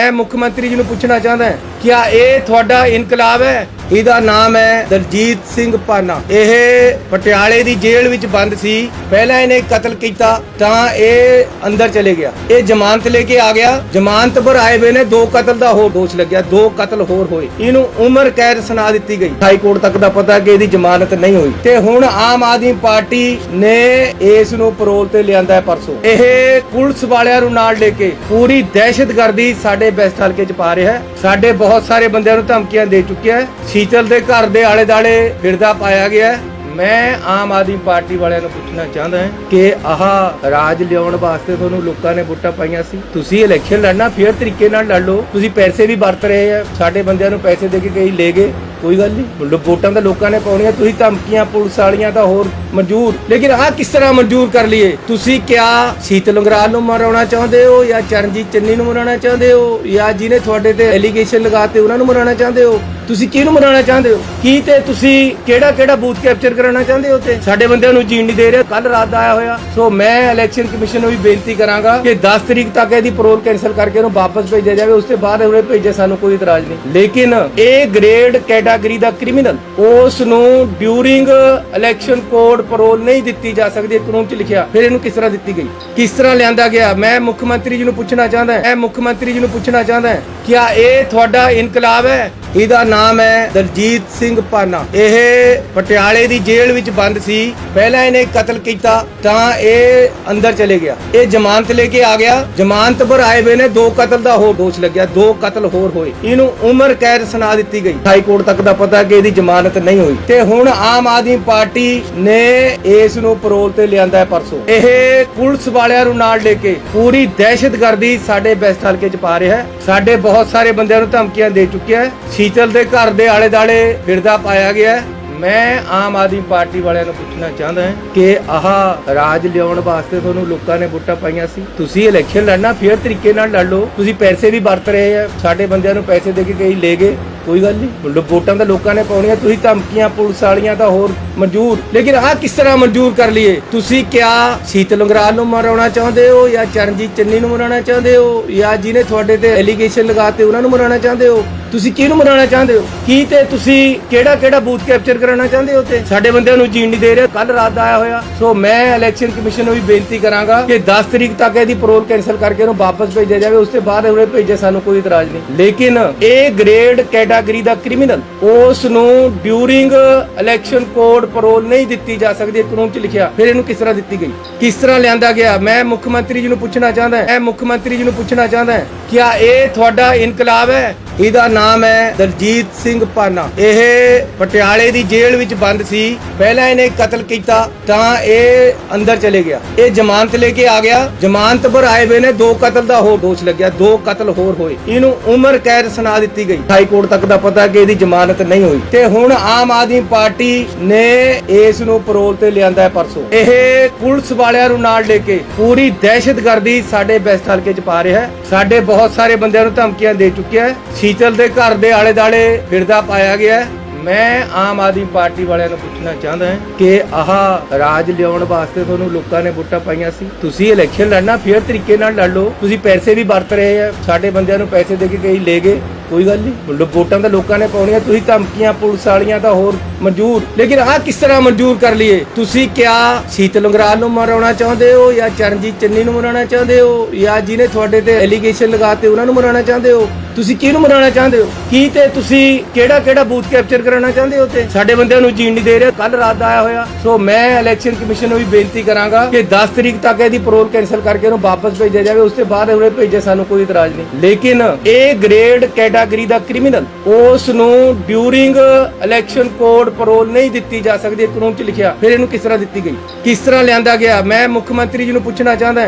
ਮੈਂ ਮੁੱਖ ਮੰਤਰੀ ਜੀ ਨੂੰ ਪੁੱਛਣਾ ਚਾਹੁੰਦਾ ਹਾਂ ਕਿ ਇਹ ਤੁਹਾਡਾ ਇਨਕਲਾਬ ਹੈ ਇਹਦਾ ਨਾਮ ਹੈ ਦਲਜੀਤ ਸਿੰਘ ਪਾਨਾ। ਇਹ ਪਟਿਆਲੇ ਦੀ ਜੇਲ੍ਹ ਵਿੱਚ ਬੰਦ ਸੀ। ਪਹਿਲਾਂ ਇਹਨੇ ਕਤਲ ਕੀਤਾ, ਤਾਂ ਇਹ ਅੰਦਰ ਚਲੇ ਗਿਆ। ਇਹ ਜ਼ਮਾਨਤ ਲੈ ਕੇ ਆ ਗਿਆ। ਜ਼ਮਾਨਤ ਪਰ ਆਏ ਹੋਏ ਨੇ ਦੋ ਕਤਲ ਦਾ ਹੋਰ ਦੋਸ਼ ਲੱਗਿਆ। ਦੋ ਕਤਲ ਹੋਰ ਹੋਏ। ਇਹਨੂੰ ਉਮਰ ਕੈਦ ਸੁਣਾ ਦਿੱਤੀ ਗਈ। ਹਾਈ ਕੋਰਟ ਤੱਕ ਦਾ ਪਤਾ ਕਿ ਇਹਦੀ ਜ਼ਮਾਨਤ ਨਹੀਂ ਹੋਈ। ਤੇ ਹੁਣ ਆਮ ਆਦਮੀ ਪਾਰਟੀ ਨੇ ਇਸ ਨੂੰ ਪਰੋਲ ਤੇ ਲਿਆਂਦਾ ਹੈ ਪਰਸੋਂ। ਇਹ ਪੁਲਿਸ ਵਾਲਿਆਂ ਨੂੰ ਨਾਲ ਲੈ ਕੇ ਪੂਰੀ ਦਹਿਸ਼ਤਗਰਦੀ ਸਾਡੇ ਬੈਸਟ ਹਲਕੇ ਚ ਪਾ ਰਿਹਾ ਹੈ। ਸਾਡੇ ਬਹੁਤ ਸਾਰੇ ਬੰਦਿਆਂ ਨੂੰ ਧਮਕੀਆਂ ਦੇ ਚੁੱਕਿਆ ਹੈ। ਸ਼ੀਤਲ ਦੇ ਘਰ ਦੇ ਆਲੇ ਦਾਲੇ ਫਿਰਦਾ ਪਾਇਆ ਗਿਆ। ਮੈਂ ਆਮ ਆਦਮੀ ਪਾਰਟੀ ਵਾਲਿਆਂ ਨੂੰ ਪੁੱਛਣਾ ਚਾਹੁੰਦਾ ਹਾਂ ਕਿ ਆਹ ਰਾਜ ਲਿਆਉਣ ਵਾਸਤੇ ਤੁਹਾਨੂੰ ਲੋਕਾਂ ਨੇ ਵੋਟਾਂ ਪਾਈਆਂ ਸੀ। ਤੁਸੀਂ ਇਲੈਕਸ਼ਨ ਲੜਨਾ ਫੇਅਰ ਤਰੀਕੇ ਨਾਲ ਲੜ ਲਓ। ਤੁਸੀਂ ਪੈਸੇ ਵੀ ਵਰਤ ਰਹੇ ਆ। ਸਾਡੇ ਬੰਦਿਆਂ ਨੂੰ ਪੈਸੇ ਦੇ ਕੇ ਕਈ ਲੈ ਗਏ। ਕੋਈ ਗੱਲ ਨਹੀਂ। ਵੋਟਾਂ ਤਾਂ ਲੋਕਾਂ ਨੇ ਪਾਉਣੀਆਂ। ਤੁਸੀਂ ਧਮਕੀਆਂ, ਪੁਲਿਸ ਵਾਲੀਆਂ ਤਾਂ ਹੋਰ ਮਨਜ਼ੂਰ। ਲੇਕਿਨ ਆਹ ਕਿਸ ਤਰ੍ਹਾਂ ਮਨਜ਼ੂਰ ਕਰ ਲਈਏ? ਤੁਸੀਂ ਕਿਆ ਸ਼ੀਤਲ ਲੰਗਰਾਲ ਨੂੰ ਮਰਾਉਣਾ ਚਾਹੁੰਦੇ ਹੋ ਜਾਂ ਚਰਨਜੀਤ ਚੰਨੀ ਨੂੰ ਮਰਾਉਣਾ ਚਾਹੁੰਦੇ ਹੋ ਜਾਂ ਜਿਹਨੇ ਤੁਹਾਡੇ ਤੇ ਐਲੀਗੇਸ਼ਨ ਲਗਾਤੇ ਉਹਨਾਂ ਨੂੰ ਮਰਾਉਣਾ ਚਾਹੁੰਦੇ ਹੋ? ਤੁਸੀਂ ਕਿਹਨੂੰ ਮਨਾਉਣਾ ਚਾਹੁੰਦੇ ਹੋ? ਕੀ ਤੇ ਤੁਸੀਂ ਕਿਹੜਾ ਕਿਹੜਾ ਬੂਥ ਕੈਪਚਰ ਕਰਾਉਣਾ ਚਾਹੁੰਦੇ ਹੋ ਤੇ ਸਾਡੇ ਬੰਦਿਆਂ ਨੂੰ ਜੀਣ ਨਹੀਂ ਦੇ ਰਹੇ। ਕੱਲ ਰਾਤ ਦਾ ਆਇਆ ਹੋਇਆ। ਸੋ ਮੈਂ ਇਲੈਕਸ਼ਨ ਕਮਿਸ਼ਨ ਨੂੰ ਵੀ ਬੇਨਤੀ ਕਰਾਂਗਾ ਕਿ 10 ਤਰੀਕ ਤੱਕ ਇਹਦੀ ਪਰੋਲ ਕੈਨਸਲ ਕਰਕੇ ਇਹਨੂੰ ਵਾਪਸ ਭੇਜਿਆ ਜਾਵੇ। ਉਸ ਤੋਂ ਬਾਅਦ ਉਹਨੇ ਭੇਜੇ ਸਾਨੂੰ ਕੋਈ ਇਤਰਾਜ਼ ਨਹੀਂ। ਲੇਕਿਨ ਇਹ ਗ੍ਰੇਡ ਕੈਟਾਗਰੀ ਦਾ ਕ੍ਰਿਮੀਨਲ ਉਸ ਨੂੰ ਡਿਊਰਿੰਗ ਇਲੈਕਸ਼ਨ ਕੋਡ ਪਰੋਲ ਨਹੀਂ ਦਿੱਤੀ ਜਾ ਸਕਦੀ। ਕਾਨੂੰਨ 'ਚ ਲਿਖਿਆ। ਫਿਰ ਇਹਨੂੰ ਕਿਸ ਤਰ੍ਹਾਂ ਦਿੱਤੀ ਗਈ? ਕਿਸ ਤਰ੍ਹਾਂ ਲਿਆਂਦਾ ਗਿਆ? ਮੈਂ ਮੁੱਖ ਮੰਤਰੀ ਜੀ ਨੂੰ ਪੁੱਛਣਾ ਚਾਹੁੰਦਾ। ਹਾਂ ਮੈਂ ਮੁੱਖ ਮੰਤਰੀ ਜੀ ਨੂੰ ਪੁੱਛਣਾ ਚਾਹੁੰਦਾ। ਹਾਂ ਕਿ ਇਹ ਤੁਹਾਡਾ ਇਨਕਲਾਬ ਹੈ? ਇਹਦਾ ਨਾਮ ਹੈ ਦਲਜੀਤ ਸਿੰਘ ਪਾਨਾ। ਇਹ ਪਟਿਆਲੇ ਦੀ ਜੇਲ੍ਹ ਵਿੱਚ ਬੰਦ ਸੀ। ਪਹਿਲਾਂ ਇਹਨੇ ਕਤਲ ਕੀਤਾ, ਤਾਂ ਇਹ ਅੰਦਰ ਚਲੇ ਗਿਆ। ਇਹ ਜ਼ਮਾਨਤ ਲੈ ਕੇ ਆ ਗਿਆ। ਜ਼ਮਾਨਤ ਪਰ ਆਏ ਹੋਏ ਨੇ ਦੋ ਕਤਲ ਦਾ ਹੋਰ ਦੋਸ਼ ਲੱਗਿਆ। ਦੋ ਕਤਲ ਹੋਰ ਹੋਏ। ਇਹਨੂੰ ਉਮਰ ਕੈਦ ਸੁਣਾ ਦਿੱਤੀ ਗਈ। ਹਾਈ ਕੋਰਟ ਤੱਕ ਦਾ ਪਤਾ ਕਿ ਇਹਦੀ ਜ਼ਮਾਨਤ ਨਹੀਂ ਹੋਈ। ਤੇ ਹੁਣ ਆਮ ਆਦਮੀ ਪਾਰਟੀ ਨੇ ਇਸ ਨੂੰ ਪਰੋਲ ਤੇ ਲਿਆਂਦਾ ਹੈ ਪਰਸੋਂ। ਇਹ ਪੁਲਿਸ ਵਾਲਿਆਂ ਨੂੰ ਨਾਲ ਲੈ ਕੇ ਪੂਰੀ ਦਹਿਸ਼ਤਗਰਦੀ ਸਾਡੇ ਬੈਸਟ ਹਲਕੇ ਚ ਪਾ ਰਿਹਾ ਹੈ। ਸਾਡੇ ਬਹੁਤ ਸਾਰੇ ਬੰਦਿਆਂ ਨੂੰ ਧਮਕੀਆਂ ਦੇ ਚੁੱਕਿਆ ਹੈ। ਸ਼ੀਤਲ ਦੇ ਘਰ ਦੇ ਆਲੇ ਦਾਲੇ ਫਿਰਦਾ ਪਾਇਆ ਗਿਆ। ਹੈ ਮੈਂ ਆਮ ਆਦਮੀ ਪਾਰਟੀ ਵਾਲਿਆਂ ਨੂੰ ਪੁੱਛਣਾ ਚਾਹੁੰਦਾ ਹਾਂ ਕਿ ਆਹ ਰਾਜ ਲਿਆਉਣ ਵਾਸਤੇ ਤੁਹਾਨੂੰ ਲੋਕਾਂ ਨੇ ਵੋਟਾਂ ਪਾਈਆਂ ਸੀ। ਤੁਸੀਂ ਇਲੈਕਸ਼ਨ ਲੜਨਾ ਫੇਅਰ ਤਰੀਕੇ ਨਾਲ ਲੜ ਲਓ। ਤੁਸੀਂ ਪੈਸੇ ਵੀ ਵਰਤ ਰਹੇ ਆ। ਸਾਡੇ ਬੰਦਿਆਂ ਨੂੰ ਪੈਸੇ ਦੇ ਕੇ ਕਈ ਲੈ ਗਏ। ਕੋਈ ਗੱਲ ਨਹੀਂ। ਲੋ- ਵੋਟਾਂ ਤਾਂ ਲੋਕਾਂ ਨੇ ਪਾਉਣੀਆਂ। ਤੁਸੀਂ ਧਮਕੀਆਂ, ਪੁਲਿਸ ਵਾਲੀਆਂ ਤਾਂ ਹੋਰ ਮਨਜ਼ੂਰ। ਲੇਕਿਨ ਆਹ ਕਿਸ ਤਰ੍ਹਾਂ ਮਨਜ਼ੂਰ ਕਰ ਲਈਏ? ਤੁਸੀਂ ਕਿਆ ਸ਼ੀਤਲ ਅੰਗਰਾਲ ਨੂੰ ਮਰਾਉਣਾ ਚਾਹੁੰਦੇ ਹੋ ਜਾਂ ਚਰਨਜੀਤ ਚੰਨੀ ਨੂੰ ਮਰਾਉਣਾ ਚਾਹੁੰਦੇ ਹੋ ਜਾਂ ਜਿਹਨੇ ਤੁਹਾਡੇ ਤੇ ਐਲੀਗੇਸ਼ਨ ਲਗਾਤੇ ਉਹਨਾਂ ਨੂੰ ਮਰਾਉਣਾ ਚਾਹੁੰਦੇ ਹੋ? ਤੁਸੀਂ ਕਿਹਨੂੰ ਮਨਾਉਣਾ ਚਾਹੁੰਦੇ ਹੋ? ਕੀ ਤੇ ਤੁਸੀਂ ਕਿਹੜਾ ਕਿਹੜਾ ਬੂਥ ਕੈਪਚਰ ਕਰਾਉਣਾ ਚਾਹੁੰਦੇ ਹੋ ਤੇ ਸਾਡੇ ਬੰਦਿਆਂ ਨੂੰ ਜੀਣ ਨਹੀਂ ਦੇ ਰਹੇ। ਕੱਲ ਰਾਤ ਦਾ ਆਇਆ ਹੋਇਆ। ਸੋ ਮੈਂ ਇਲੈਕਸ਼ਨ ਕਮਿਸ਼ਨ ਨੂੰ ਵੀ ਬੇਨਤੀ ਕਰਾਂਗਾ ਕਿ 10 ਤਰੀਕ ਤੱਕ ਇਹਦੀ ਪਰੋਲ ਕੈਨਸਲ ਕਰਕੇ ਇਹਨੂੰ ਵਾਪਸ ਭੇਜਿਆ ਜਾਵੇ। ਉਸ ਤੋਂ ਬਾਅਦ ਉਹਨੇ ਭੇਜੇ ਸਾਨੂੰ ਕੋਈ ਇਤਰਾਜ਼ ਨਹੀਂ। ਲੇਕਿਨ ਇਹ ਗ੍ਰੇਡ ਕੈਟਾਗਰੀ ਦਾ ਕ੍ਰਿਮੀਨਲ ਉਸ ਨੂੰ ਡਿਊਰਿੰਗ ਇਲੈਕਸ਼ਨ ਕੋਡ ਪਰੋਲ ਨਹੀਂ ਦਿੱਤੀ ਜਾ ਸਕਦੀ। ਕਾਨੂੰਨ 'ਚ ਲਿਖਿਆ। ਫਿਰ ਇਹਨੂੰ ਕਿਸ ਤਰ੍ਹਾਂ ਦਿੱਤੀ ਗਈ? ਕਿਸ ਤਰ੍ਹਾਂ ਲਿਆਂਦਾ ਗਿਆ? ਮੈਂ ਮੁੱਖ ਮੰਤਰੀ ਜੀ ਨੂੰ ਪੁੱਛਣਾ ਚਾਹੁੰਦਾ। ਹਾਂ ਮੈਂ ਮੁੱਖ ਮੰਤਰੀ ਜੀ ਨੂੰ ਪੁੱਛਣਾ ਚਾਹੁੰਦਾ ਹਾਂ ਕਿ ਇਹ ਤੁਹਾਡਾ ਇਨਕਲਾਬ ਹੈ? ਇਹਦਾ ਨਾਮ ਹੈ ਦਲਜੀਤ ਸਿੰਘ ਪਾਨਾ। ਇਹ ਪਟਿਆਲੇ ਦੀ ਜੇਲ੍ਹ ਵਿੱਚ ਬੰਦ ਸੀ। ਪਹਿਲਾਂ ਇਹਨੇ ਕਤਲ ਕੀਤਾ, ਤਾਂ ਇਹ ਅੰਦਰ ਚਲੇ ਗਿਆ। ਇਹ ਜ਼ਮਾਨਤ ਲੈ ਕੇ ਆ ਗਿਆ। ਜ਼ਮਾਨਤ ਪਰ ਆਏ ਹੋਏ ਨੇ ਦੋ ਕਤਲ ਦਾ ਹੋਰ ਦੋਸ਼ ਲੱਗਿਆ। ਦੋ ਕਤਲ ਹੋਰ ਹੋਏ। ਇਹਨੂੰ ਉਮਰ ਕੈਦ ਸੁਣਾ ਦਿੱਤੀ ਗਈ। ਹਾਈ ਕੋਰਟ ਤੱਕ ਦਾ ਪਤਾ ਕਿ ਇਹਦੀ ਜ਼ਮਾਨਤ ਨਹੀਂ ਹੋਈ। ਤੇ ਹੁਣ ਆਮ ਆਦਮੀ ਪਾਰਟੀ ਨੇ ਇਸ ਨੂੰ ਪਰੋਲ ਤੇ ਲਿਆਂਦਾ ਹੈ ਪਰਸੋਂ। ਇਹ ਪੁਲਿਸ ਵਾਲਿਆਂ ਨੂੰ ਨਾਲ ਲੈ ਕੇ ਪੂਰੀ ਦਹਿਸ਼ਤਗਰਦੀ ਸਾਡੇ ਬੈਸਟ ਹਲਕੇ ਚ ਪਾ ਰਿਹਾ ਹੈ। ਸਾਡੇ ਬਹੁਤ ਸਾਰੇ ਬੰਦਿਆਂ ਨੂੰ ਧਮਕੀਆਂ ਦੇ ਚੁੱਕਿਆ ਹੈ। ਸ਼ੀਤਲ ਦੇ ਘਰ ਦੇ ਆਲੇ ਦਾਲੇ ਫਿਰਦਾ ਪਾਇਆ ਗਿਆ ਮੈਂ ਆਮ ਆਦਮੀ ਪਾਰਟੀ ਵਾਲਿਆਂ ਨੂੰ ਪੁੱਛਣਾ ਚਾਹੁੰਦਾ ਹਾਂ ਕਿ ਆਹ ਰਾਜ ਲਿਆਉਣ ਵਾਸਤੇ ਤੁਹਾਨੂੰ ਲੋਕਾਂ ਨੇ ਵੋਟਾਂ ਪਾਈਆਂ ਸੀ। ਤੁਸੀਂ ਇਲੈਕਸ਼ਨ ਲੜਨਾ ਫੇਅਰ ਤਰੀਕੇ ਨਾਲ ਲੜ ਲਓ। ਤੁਸੀਂ ਪੈਸੇ ਵੀ ਵਰਤ ਰਹੇ ਆ। ਸਾਡੇ ਬੰਦਿਆਂ ਨੂੰ ਪੈਸੇ ਦੇ ਕੇ ਕਈ ਲੈ ਗਏ। ਕੋਈ ਗੱਲ ਨਹੀਂ। ਵੋਟਾਂ ਤਾਂ ਲੋਕਾਂ ਨੇ ਪਾਉਣੀਆਂ। ਤੁਸੀਂ ਧਮਕੀਆਂ, ਪੁਲਿਸ ਵਾਲੀਆਂ ਤਾਂ ਹੋਰ ਮਨਜ਼ੂਰ। ਲੇਕਿਨ ਆਹ ਕਿਸ ਤਰ੍ਹਾਂ ਮਨਜ਼ੂਰ ਕਰ ਲਈਏ? ਤੁਸੀਂ ਕਿਆ ਸ਼ੀਤਲ ਉਂਗਰਾਲ ਨੂੰ ਮਰਾਉਣਾ ਚਾਹੁੰਦੇ ਹੋ ਜਾਂ ਚਰਨਜੀਤ ਚੰਨੀ ਨੂੰ ਮਰਾਉਣਾ ਚਾਹੁੰਦੇ ਹੋ ਜਾਂ ਜਿਹਨੇ ਤੁਹਾਡੇ ਤੇ ਐਲੀਗੇਸ਼ਨ ਲਗਾਤੇ ਉਹਨਾਂ ਨੂੰ ਮਰਾਉਣਾ ਚਾਹੁੰਦੇ ਹੋ? ਤੁਸੀਂ ਕਿਹਨੂੰ ਮਨਾਉਣਾ ਚਾਹੁੰਦੇ ਹੋ? ਕੀ ਤੇ ਤੁਸੀਂ ਕਿਹੜਾ ਕਿਹੜਾ ਬੂਥ ਕੈਪਚਰ ਕਰਾਉਣਾ ਚਾਹੁੰਦੇ ਹੋ ਤੇ ਸਾਡੇ ਬੰਦਿਆਂ ਨੂੰ ਜੀਣ ਨਹੀਂ ਦੇ ਰਿਹਾ। ਕੱਲ ਰਾਤ ਦਾ ਆਇਆ ਹੋਇਆ। ਸੋ ਮੈਂ ਇਲੈਕਸ਼ਨ ਕਮਿਸ਼ਨ ਨੂੰ ਵੀ ਬੇਨਤੀ ਕਰਾਂਗਾ ਕਿ 10 ਤਰੀਕ ਤੱਕ ਇਹਦੀ ਪਰੋਲ ਕੈਨਸਲ ਕਰਕੇ ਇਹਨੂੰ ਵਾਪਸ ਭੇਜਿਆ ਜਾਵੇ। ਉਸ ਤੋਂ ਬਾਅਦ ਉਹਨੇ ਭੇਜੇ ਸਾਨੂੰ ਕੋਈ ਇਤਰਾਜ਼ ਨਹੀਂ। ਲੇਕਿਨ ਇਹ ਗ੍ਰੇਡ ਕੈਟਾਗਰੀ ਦਾ ਕ੍ਰਿਮੀਨਲ ਉਸ ਨੂੰ ਡਿਊਰਿੰਗ ਇਲੈਕਸ਼ਨ ਕੋਡ ਪਰੋਲ ਨਹੀਂ ਦਿੱਤੀ ਜਾ ਸਕਦੀ। ਕਾਨੂੰਨ 'ਚ ਲਿਖਿਆ। ਫਿਰ ਇਹਨੂੰ ਕਿਸ ਤਰ੍ਹਾਂ ਦਿੱਤੀ ਗਈ? ਕਿਸ ਤਰ੍ਹਾਂ ਲਿਆਂਦਾ ਗਿਆ? ਮੈਂ ਮੁੱਖ ਮੰਤਰੀ ਜੀ ਨੂੰ ਪੁੱਛਣਾ ਚਾਹੁੰਦਾ